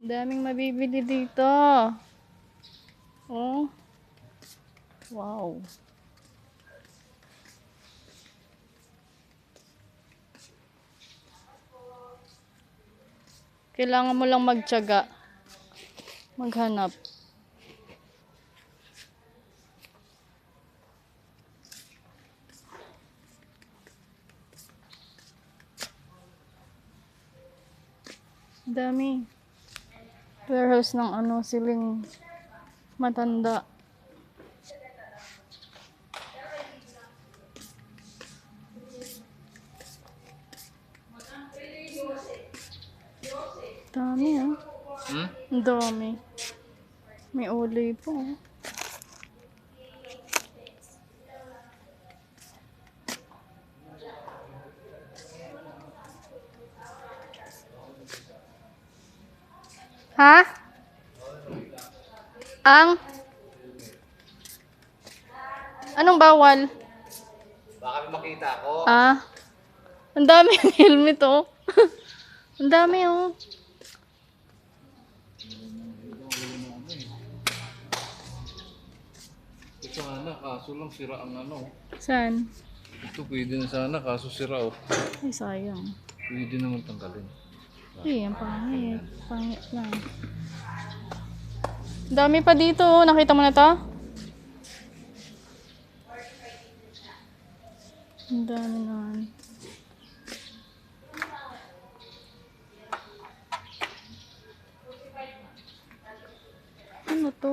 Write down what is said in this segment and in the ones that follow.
Daming mabibili dito. Oh. Wow. Kailangan mo lang magtiyaga. Maghanap. Dami. Warehouse ng ano, siling matanda. Dami ah. Hmm? Dami. May ulay po. Ha? Ang? Anong bawal? Baka may makita ko. Ah. Ang dami yung helmet oh. Ang dami oh. Ito sana, kaso lang sira ang ano. Saan? Ito pwede na sana, kaso sira oh. Ay, sayang. Pwede naman tanggalin. Ay, ang pangit. Pangit lang. Dami pa dito. oh. Nakita mo na to? Ang dami naman. Ano to?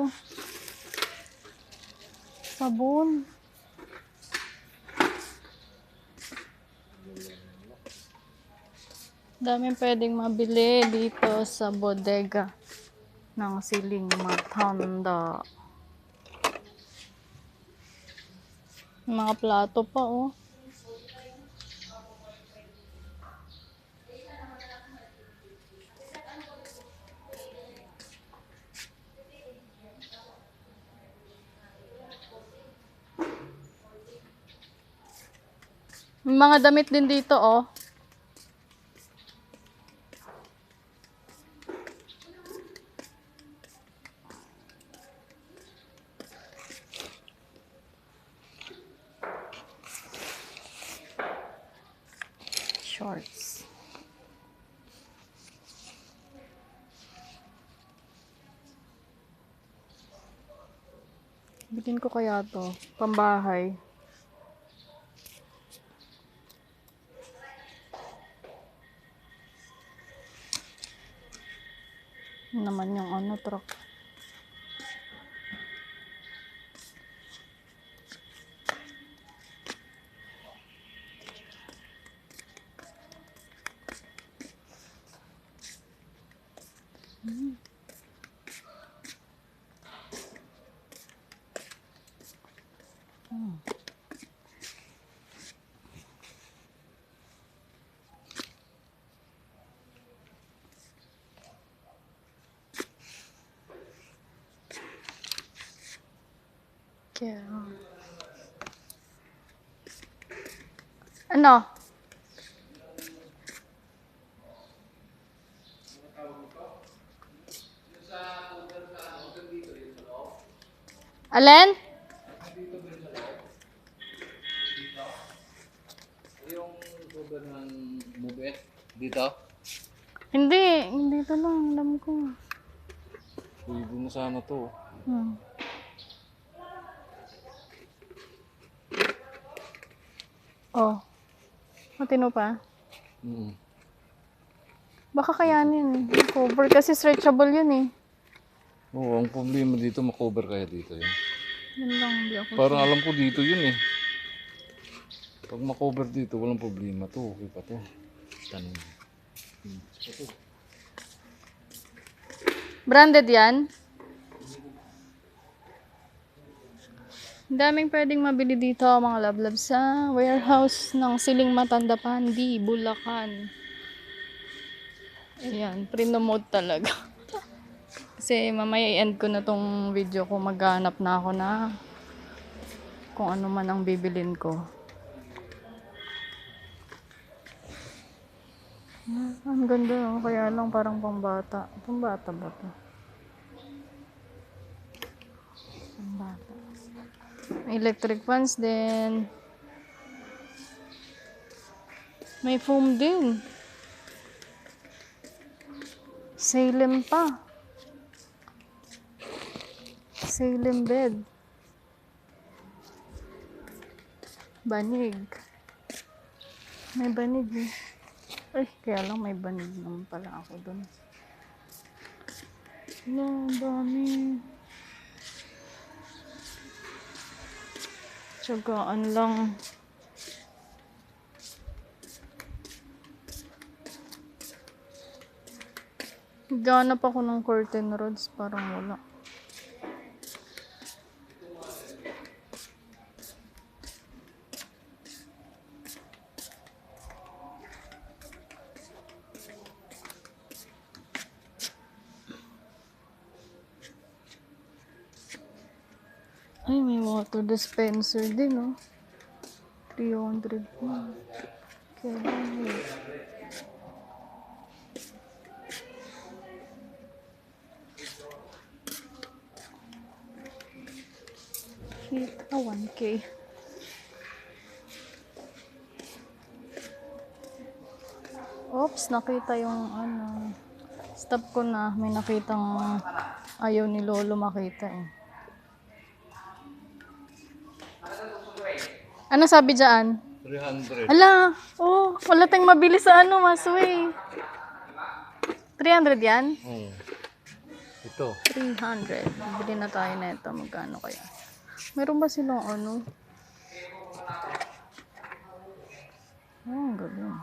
Sabon. Daming pwedeng mabili dito sa bodega ng siling matanda. Mga plato pa, oh. Mga damit din dito, oh. Bitin ko kaya to. Pambahay. Naman yung ano truck. Kaya... Ano? Alin? Yung cover ng move dito, Hindi, hindi ito lang. Alam ko. pwede na sana to. Hmm. Oh. Matino pa? Mm. Baka kayanin. Cover kasi stretchable yun eh. Oo, ang problema dito, makover kaya dito yun. Yun lang, hindi ako. Parang alam ko dito yun eh. Pag makover dito, walang problema to. Okay pa to. Tanong. Hmm. Branded yan? Daming pwedeng mabili dito mga lablab sa warehouse ng Siling Matanda Pandi, Bulacan. Ayan, prinomote talaga. Kasi mamaya i-end ko na tong video ko, maghanap na ako na kung ano man ang bibilin ko. Ah, Ang ganda no? Kaya lang parang pambata. Pambata ba to? Pambata. May electric fans din. May foam din. Salem pa. Salem bed. Banig. May banig eh. Ay, kaya lang may banig naman pala ako dun. Ang dami. Tsagaan lang. Ganap ako ng curtain rods, parang wala. Ay, may water dispenser din, oh. 300 po. Yun? Heat, ah, 1K. Oops, nakita yung ano. Stop ko na. May nakitang ayaw ni Lolo makita eh. Ano sabi dyan? 300. Ala, oh, wala tayong mabili sa ano, Masway. 300 yan? Oo. Ito. 300. Bili na tayo na ito. Magkano kaya? Meron ba silang ano? Oh, ang galing.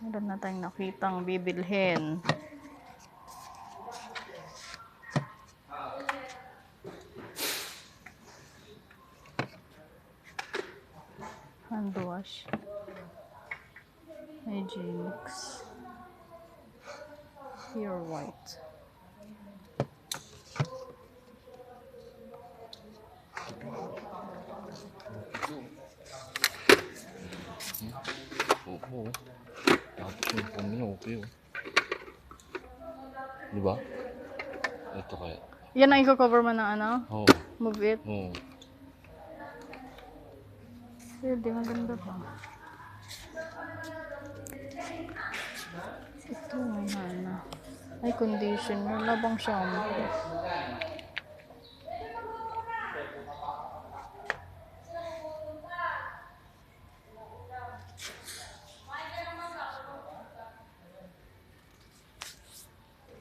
Meron na tayong nakitang bibilhin. Hand wash. Hygienics. Pure white. Oo. Tapos yung phone niya, okay oh. Di ba? Ito kaya. Yan ang i-cover mo ng ano? Oo. Move it. Oo. Pwede, maganda pa. Ito, may hana. Ay, conditioner. Labang shampoo.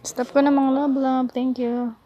Stop ko na mga love love. Thank you.